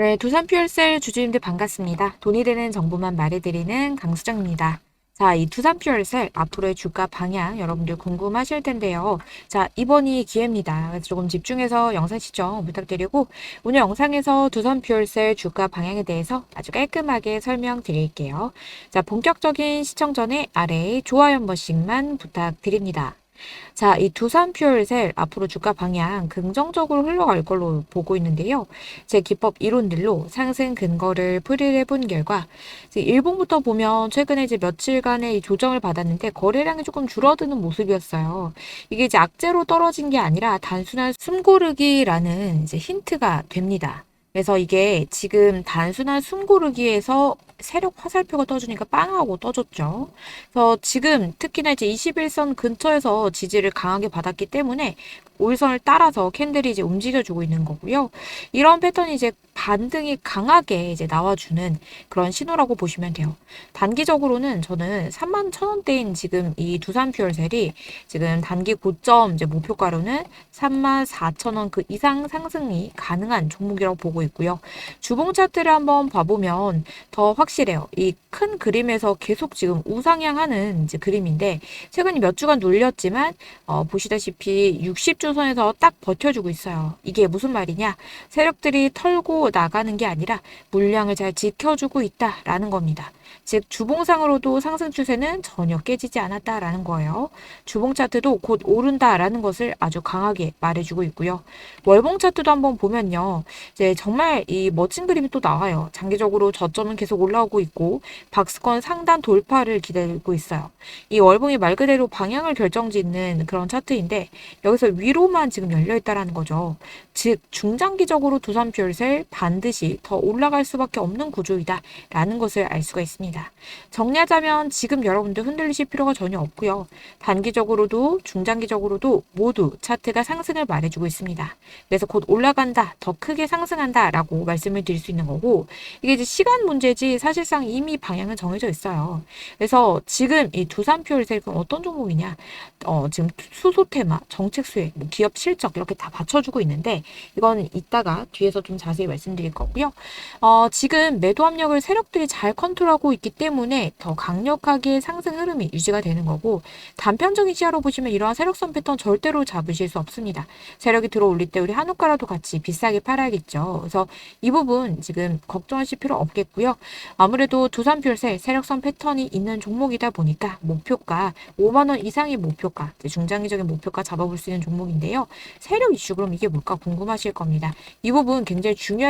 네, 두산 퓨얼셀 주주님들 반갑습니다. 돈이 되는 정보만 말해드리는 강수정입니다. 자, 이 두산 퓨얼셀 앞으로의 주가 방향 여러분들 궁금하실 텐데요. 자, 이번이 기회입니다. 조금 집중해서 영상 시청 부탁드리고 오늘 영상에서 두산 퓨얼셀 주가 방향에 대해서 아주 깔끔하게 설명드릴게요. 자, 본격적인 시청 전에 아래에 좋아요 한 번씩만 부탁드립니다. 자, 이 두산 퓨얼셀 앞으로 주가 방향 긍정적으로 흘러갈 걸로 보고 있는데요. 제 기법 이론들로 상승 근거를 풀이를 해본 결과 이제 일봉부터 보면 최근에 이제 며칠간의 이 조정을 받았는데 거래량이 조금 줄어드는 모습이었어요. 이게 이제 악재로 떨어진 게 아니라 단순한 숨고르기라는 이제 힌트가 됩니다. 그래서 이게 지금 단순한 숨 고르기에서 세력 화살표가 떠주니까 빵하고 떠줬죠. 그래서 지금 특히나 이제 21선 근처에서 지지를 강하게 받았기 때문에 올선을 따라서 캔들이 이제 움직여주고 있는 거고요. 이런 패턴이 이제 반등이 강하게 이제 나와주는 그런 신호라고 보시면 돼요. 단기적으로는 저는 3만 천 원대인 지금 이 두산 퓨얼셀이 지금 단기 고점 이제 목표가로는 3만 4천 원그 이상 상승이 가능한 종목이라고 보고 있고요. 주봉 차트를 한번 봐보면 더 확실해요. 이 큰 그림에서 계속 지금 우상향하는 이제 그림인데 최근에 몇 주간 눌렸지만 어, 보시다시피 60주선에서 딱 버텨주고 있어요. 이게 무슨 말이냐? 세력들이 털고 나가는 게 아니라 물량을 잘 지켜주고 있다라는 겁니다. 즉 주봉상으로도 상승 추세는 전혀 깨지지 않았다라는 거예요. 주봉 차트도 곧 오른다라는 것을 아주 강하게 말해주고 있고요. 월봉 차트도 한번 보면요. 이제 정말 이 멋진 그림이 또 나와요. 장기적으로 저점은 계속 올라오고 있고 박스권 상단 돌파를 기다리고 있어요. 이 월봉이 말 그대로 방향을 결정짓는 그런 차트인데 여기서 위로만 지금 열려 있다라는 거죠. 즉 중장기적으로 두산 퓨얼셀 반드시 더 올라갈 수밖에 없는 구조이다 라는 것을 알 수가 있습니다. 정리하자면 지금 여러분들 흔들리실 필요가 전혀 없고요. 단기적으로도 중장기적으로도 모두 차트가 상승을 말해주고 있습니다. 그래서 곧 올라간다, 더 크게 상승한다 라고 말씀을 드릴 수 있는 거고 이게 이제 시간 문제지 사실상 이미 방향은 정해져 있어요. 그래서 지금 이 두산 퓨얼셀은 어떤 종목이냐? 어, 지금 수소 테마, 정책 수혜, 뭐 기업 실적 이렇게 다 받쳐주고 있는데 이건 이따가 뒤에서 좀 자세히 말씀 드릴 거고요. 어, 지금 매도 압력을 세력들이 잘 컨트롤하고 있기 때문에 더 강력하게 상승 흐름이 유지가 되는 거고 단편적인 시야로 보시면 이러한 세력선 패턴 절대로 잡으실 수 없습니다. 세력이 들어올릴 때 우리 한우가라도 같이 비싸게 팔아야겠죠. 그래서 이 부분 지금 걱정하실 필요 없겠고요. 아무래도 두산퓨얼셀 세력선 패턴이 있는 종목이다 보니까 목표가 5만 원 이상의 목표가 중장기적인 목표가 잡아볼 수 있는 종목인데요. 세력 이슈 그럼 이게 뭘까 궁금하실 겁니다. 이 부분 굉장히 중요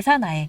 계산하에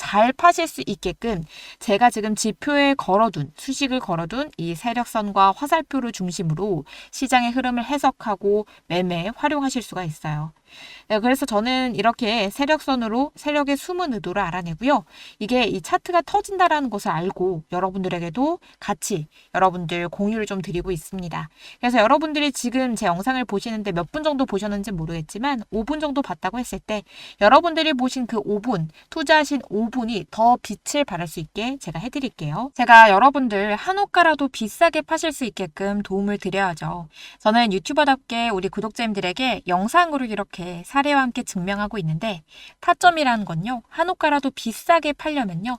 잘 파실 수 있게끔 제가 지금 지표에 걸어둔 수식을 걸어둔 이 세력선과 화살표를 중심으로 시장의 흐름을 해석하고 매매에 활용하실 수가 있어요. 네, 그래서 저는 이렇게 세력선으로 세력의 숨은 의도를 알아내고요. 이게 이 차트가 터진다라는 것을 알고 여러분들에게도 같이 여러분들 공유를 좀 드리고 있습니다. 그래서 여러분들이 지금 제 영상을 보시는데 몇 분 정도 보셨는지 모르겠지만 5분 정도 봤다고 했을 때 여러분들이 보신 그 5분, 투자하신 5분 이 더 빛을 발할 수 있게 제가 해드릴게요. 제가 여러분들 한호가라도 비싸게 파실 수 있게끔 도움을 드려야죠. 저는 유튜버답게 우리 구독자님들에게 영상으로 이렇게 사례와 함께 증명하고 있는데 타점이라는 건요. 한호가라도 비싸게 팔려면요.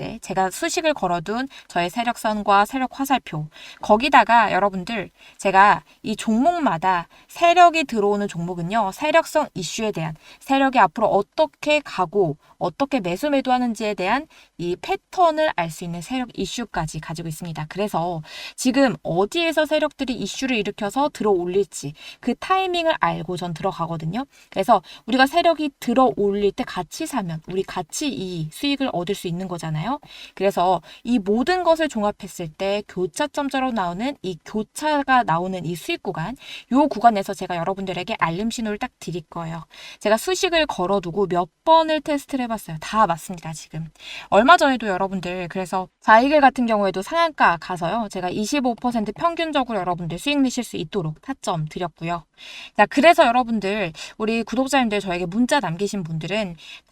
이제 제가 수식을 걸어둔 저의 세력선과 세력 화살표. 거기다가 여러분들 제가 이 종목마다 세력이 들어오는 종목은요 세력성 이슈에 대한 세력이 앞으로 어떻게 가고 어떻게 매수 매도하는지에 대한 이 패턴을 알 수 있는 세력 이슈까지 가지고 있습니다. 그래서 지금 어디에서 세력들이 이슈를 일으켜서 들어올릴지 그 타이밍을 알고 전 들어가거든요. 그래서 우리가 세력이 들어올릴 때 같이 사면 우리 같이 이 수익을 얻을 수 있는 거잖아요. 그래서 이 모든 것을 종합했을 때 교차점자로 나오는 이 교차가 나오는 이 수익 구간 요 구간에서 제가 여러분들에게 알림 신호를 딱 드릴 거예요. 제가 수식을 걸어두고 몇 번을 테스트를 해봤어요. 다 맞습니다, 지금. 얼마 전에도 여러분들, 그래서 자이글 같은 경우에도 상한가 가서요. 제가 25% 평균적으로 여러분들 수익 내실 수 있도록 타점 드렸고요. 자, 그래서 여러분들, 우리 구독자님들 저에게 문자 남기신 분들은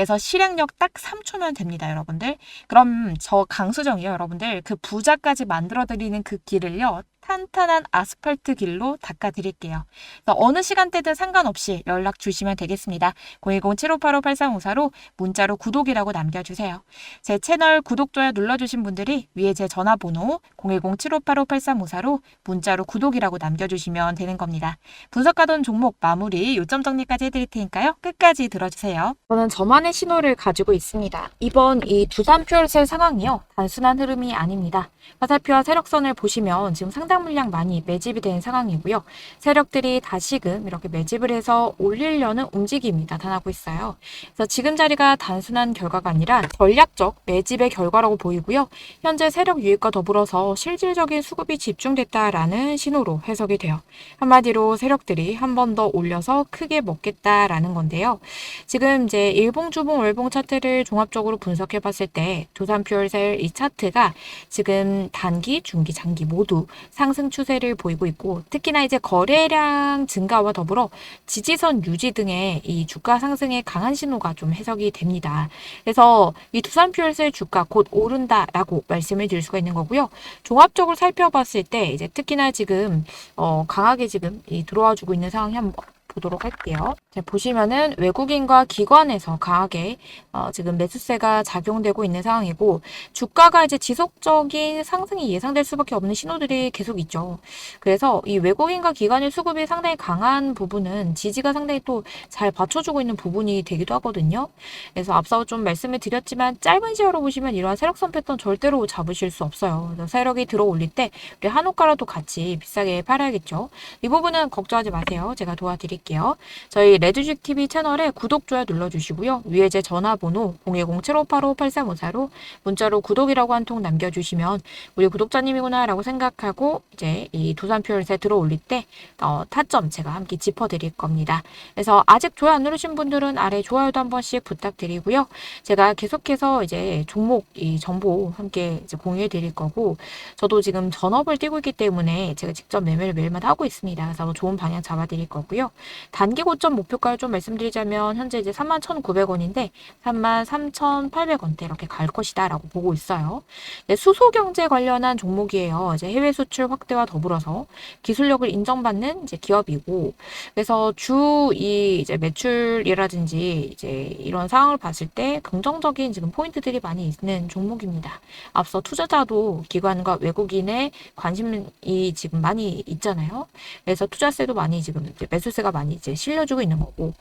그래서 실행력 딱 3초면 됩니다, 여러분들. 그럼 저 강수정이요, 여러분들. 그 부자까지 만들어드리는 그 길을요, 탄탄한 아스팔트 길로 닦아드릴게요. 어느 시간대든 상관없이 연락 주시면 되겠습니다. 010-7585-8354로 문자로 구독이라고 남겨주세요. 제 채널 구독, 좋아요 눌러주신 분들이 위에 제 전화번호 010-7585-8354로 문자로 구독이라고 남겨주시면 되는 겁니다. 분석하던 종목 마무리 요점 정리까지 해드릴 테니까요. 끝까지 들어주세요. 저는 저만의 신호를 가지고 있습니다. 이번 이 두산 퓨얼셀 상황이요. 단순한 흐름이 아닙니다. 화살표와 세력선을 보시면 지금 상당 물량 많이 매집이 된 상황이고요. 세력들이 다시금 이렇게 매집을 해서 올리려는 움직임이 나타나고 있어요. 그래서 지금 자리가 단순한 결과가 아니라 전략적 매집의 결과라고 보이고요. 현재 세력 유입과 더불어서 실질적인 수급이 집중됐다라는 신호로 해석이 돼요. 한마디로 세력들이 한 번 더 올려서 크게 먹겠다라는 건데요. 지금 이제 일봉, 주봉, 월봉 차트를 종합적으로 분석해 봤을 때 두산퓨얼셀 이 차트가 지금 단기, 중기, 장기 모두 상승 추세를 보이고 있고 특히나 이제 거래량 증가와 더불어 지지선 유지 등의 이 주가 상승의 강한 신호가 좀 해석이 됩니다. 그래서 이 두산 퓨얼셀 주가 곧 오른다라고 말씀을 드릴 수가 있는 거고요. 종합적으로 살펴봤을 때 이제 특히나 지금 어 강하게 지금 이 들어와 주고 있는 상황이 한번 보도록 할게요. 자, 보시면은 외국인과 기관에서 강하게 어, 지금 매수세가 작용되고 있는 상황이고 주가가 이제 지속적인 상승이 예상될 수밖에 없는 신호들이 계속 있죠. 그래서 이 외국인과 기관의 수급이 상당히 강한 부분은 지지가 상당히 또 잘 받쳐주고 있는 부분이 되기도 하거든요. 그래서 앞서 좀 말씀을 드렸지만 짧은 시야로 보시면 이러한 세력선 패턴 절대로 잡으실 수 없어요. 세력이 들어 올릴 때 우리 한옥가라도 같이 비싸게 팔아야겠죠. 이 부분은 걱정하지 마세요. 제가 도와드릴게요. 저희 레드죽 TV 채널에 구독, 좋아요 눌러주시고요. 위에 제 전화번호 010-7585-8354로 문자로 구독이라고 한 통 남겨주시면 우리 구독자님이구나 라고 생각하고 이제 이 퓨얼세 들어올릴 때 어, 타점 제가 함께 짚어드릴 겁니다. 그래서 아직 좋아요 안 누르신 분들은 아래 좋아요도 한 번씩 부탁드리고요. 제가 계속해서 이제 종목 이 정보 함께 이제 공유해 드릴 거고 저도 지금 전업을 뛰고 있기 때문에 제가 직접 매매를 매일마다 하고 있습니다. 그래서 좋은 방향 잡아 드릴 거고요. 단기 고점 목표가를 좀 말씀드리자면 현재 이제 31,900원인데 33,800원대 이렇게 갈 것이다라고 보고 있어요. 네, 수소 경제 관련한 종목이에요. 이제 해외 수출 확대와 더불어서 기술력을 인정받는 이제 기업이고 그래서 주 이 이제 매출이라든지 이제 이런 상황을 봤을 때 긍정적인 지금 포인트들이 많이 있는 종목입니다. 앞서 투자자도 기관과 외국인의 관심이 지금 많이 있잖아요. 그래서 투자세도 많이 지금 매수세가 많이 이제 실려주고 있는 거고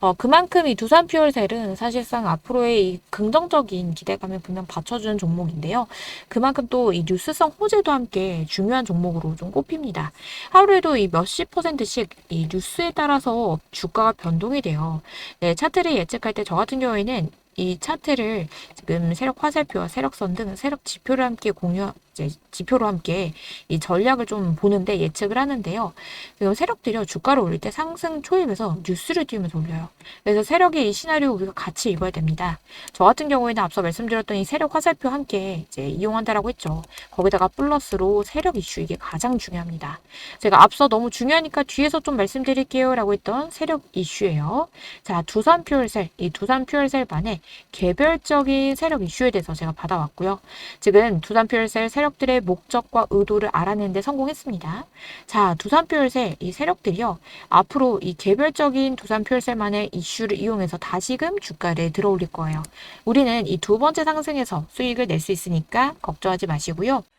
어, 그만큼 이 두산 퓨얼셀은 사실상 앞으로의 이 긍정적인 기대감을 분명 받쳐주는 종목인데요. 그만큼 또 이 뉴스성 호재도 함께 중요한 종목으로 좀 꼽힙니다. 하루에도 이 몇십 퍼센트씩 이 뉴스에 따라서 주가가 변동이 돼요. 네, 차트를 예측할 때 저 같은 경우에는 이 차트를 지금 세력 화살표와 세력선 등 세력 지표를 함께 공유 이제 지표로 함께 이 전략을 좀 보는데 예측을 하는데요. 지금 세력들이 주가를 올릴 때 상승 초입에서 뉴스를 띄우면서 올려요. 그래서 세력의 이 시나리오 우리가 같이 읽어야 됩니다. 저 같은 경우에는 앞서 말씀드렸던 이 세력 화살표 함께 이제 이용한다라고 했죠. 거기다가 플러스로 세력 이슈 이게 가장 중요합니다. 제가 앞서 너무 중요하니까 뒤에서 좀 말씀드릴게요라고 했던 세력 이슈예요. 자, 두산 퓨얼셀 이 두산 퓨얼셀 반에 개별적인 세력 이슈에 대해서 제가 받아왔고요. 지금 두산 퓨얼셀 세력 들의 목적과 의도를 알아내는데 성공했습니다. 자, 두산 퓨얼셀 이 세력들이요. 앞으로 이 개별적인 두산 퓨얼셀만의 이슈를 이용해서 다시금 주가를 들어올릴 거예요. 우리는 이 두 번째 상승에서 수익을 낼 수 있으니까 걱정하지 마시고요.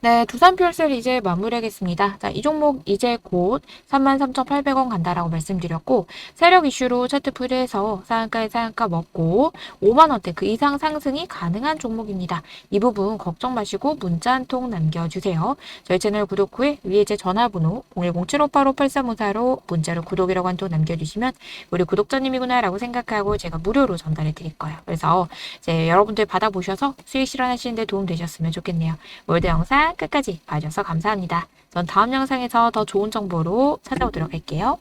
네, 두산별셀 이제 마무리하겠습니다. 자, 이 종목 이제 곧 33,800원 간다라고 말씀드렸고, 세력 이슈로 차트 풀이해서 상한가에 상한가 먹고 5만 원대 그 이상 상승이 가능한 종목입니다. 이 부분 걱정 마시고 문자 한 통 남겨주세요. 저희 채널 구독 후에 위에 제 전화번호 010-7585-8354로 문자로 구독이라고 한 통 남겨주시면 우리 구독자님이구나라고 생각하고 제가 무료로 전달해 드릴 거예요. 그래서 이제 여러분들 받아보셔서 수익 실현하시는 데 도움 되셨으면 좋겠네요. 월드 영상 끝까지 봐주셔서 감사합니다. 전 다음 영상에서 더 좋은 정보로 찾아오도록 할게요.